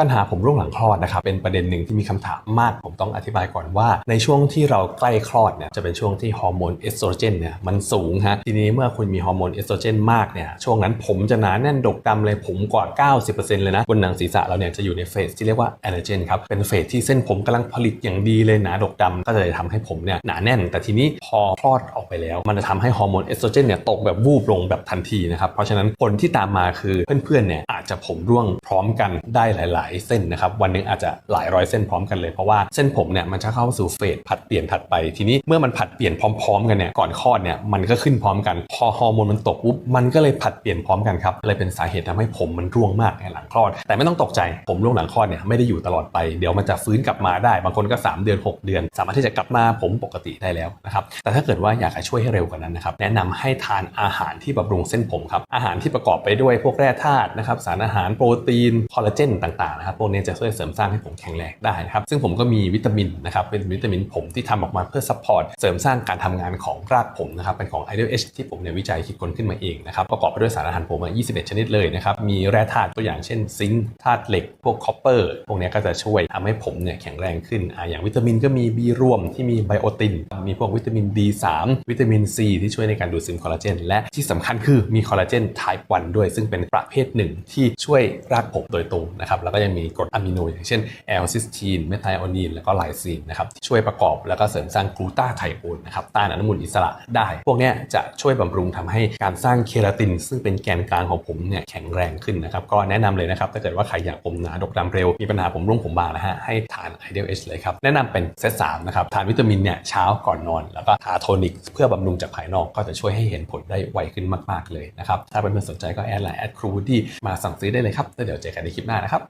ปัญหาผมร่วงหลังคลอดนะครับเป็นประเด็นหนึ่งที่มีคำถามมากผมต้องอธิบายก่อนว่า ในช่วงที่เราใกล้คลอดเนี่ยจะเป็นช่วงที่ฮอร์โมนเอสโตรเจนเนี่ยมันสูงฮะทีนี้เมื่อคุณมีฮอร์โมนเอสโตรเจนมากเนี่ยช่วงนั้นผมจะหนาแน่นดกดำเลยผมกว่า 90%เลยนะบนหนังศีรษะเราเนี่ยจะอยู่ในเฟสที่เรียกว่าแอลเลเจนครับเป็นเฟสที่เส้นผมกำลังผลิตอย่างดีเลยหนาดกดำก็เลยทำให้ผมเนี่ยหนาแน่น แต่ทีนี้พอคลอดออกไปแล้ว มันจะทำให้ฮอร์โมนเอสโตรเจนเนี่ยตกแบบวูบลงแบบทันทีนะครับเพราะฉะนั้นผลที่ตามมาคือเพื่อนๆเนี่ยอาจจะผมร่วงพร้อมกันได้หลายๆเส้นนะครับวันหนึงอาจจะหลายร้อยเส้นพร้อมกันเลยเพราะว่าเส้นผมเนี่ยมันจะเข้าสู่เฟสผัดเปลี่ยนถัดไปทีนี้เมื่อมันผัดเปลี่ยนพร้อม ๆ กันเนี่ยก่อนคลอดเนี่ยมันก็ขึ้นพร้อมกัน พอฮอร์โมนมันตกปุ๊บมันก็เลยผัดเปลี่ยนพร้อมกันครับเลยเป็นสาเหตุทำให้ผมมันร่วงมากในหลังคลอด แต่ไม่ต้องตกใจผมร่วงหลังคลอดเนี่ยไม่ได้อยู่ตลอดไปเดี๋ยวมันจะฟื้นกลับมาได้ บางคนก็ 3 เดือน 6 เดือน สามารถที่จะกลับมาผมปกติได้แล้วนะครับแต่ถ้าเกิดว่าอยากให้ช่วยให้เร็วกว่านั้นนะครับแนะนำให้ทานอาหารที่บำรุงเส้นผมครับอาหารที่ประกอบไปด้วยพวกแร่ธาตุนะครับสารอาหารโปรตีนคอลลาเจนต่างนะครับพวกนี้จะช่วยเสริมสร้างให้ผมแข็งแรงได้นะครับซึ่งผมก็มีวิตามินนะครับเป็นวิตามินผมที่ทำออกมาเพื่อซัพพอร์ตเสริมสร้างการทำงานของรากผมนะครับเป็นของ Ideal H ที่ผมเนี่ยวิจัยคิดค้นขึ้นมาเองนะครับประกอบไปด้วยสารอาหารผมมา21 ชนิดเลยนะครับมีแร่ธาตุตัวอย่างเช่นซิงค์ธาตุเหล็ก พวกคอปเปอร์พวกนี้ก็จะช่วยทำให้ผมเนี่ยแข็งแรงขึ้นอ่าอย่างวิตามินก็มี B รวมที่มีไบโอตินมีพวกวิตามิน D3 วิตามิน C ที่ช่วยในการดูดซึมคอลลาเจนและที่สำคัญคือมีคอลลาเจน type 1ด้วย ซึ่งเป็นประเภทหนึ่งที่ช่วยรากผมโดยตรงนะครับแล้วก็ยังมีกรดอะมิโนอย่างเช่นแอลซิสทีนเมทไทโอนีนแล้วก็ไลซีนนะครับที่ช่วยประกอบแล้วก็เสริมสร้างกลูตาไทโอนนะครับต้านอนุมูลอิสระได้ พวกนี้จะช่วยบำรุงทำให้การสร้างเคราติน ซึ่งเป็นแกนกลางของผมเนี่ยแข็งแรงขึ้นนะครับก็แนะนำเลยนะครับถ้าเกิดว่าใครอยากผมหนาดกดำเร็วมีปัญหาผมร่วงผมบางนะฮะให้ทาน Ideal H เลยครับแนะนำเป็นเซตสามนะครับทานวิตามินเนี่ยเช้าก่อนนอน แล้วก็ทาโทนิกเพื่อบำรุงจากภายนอกก็จะช่วยให้เห็นผลได้ไวขึ้นมาก ๆ เลยนะครับถ้าเพื่อนๆสนใจก็แอดไลน์แอดครูดี้มาสั่งซื้อได้เลยครับแล้วเดี๋ยวเจอกันในคลิปหน้านะครับ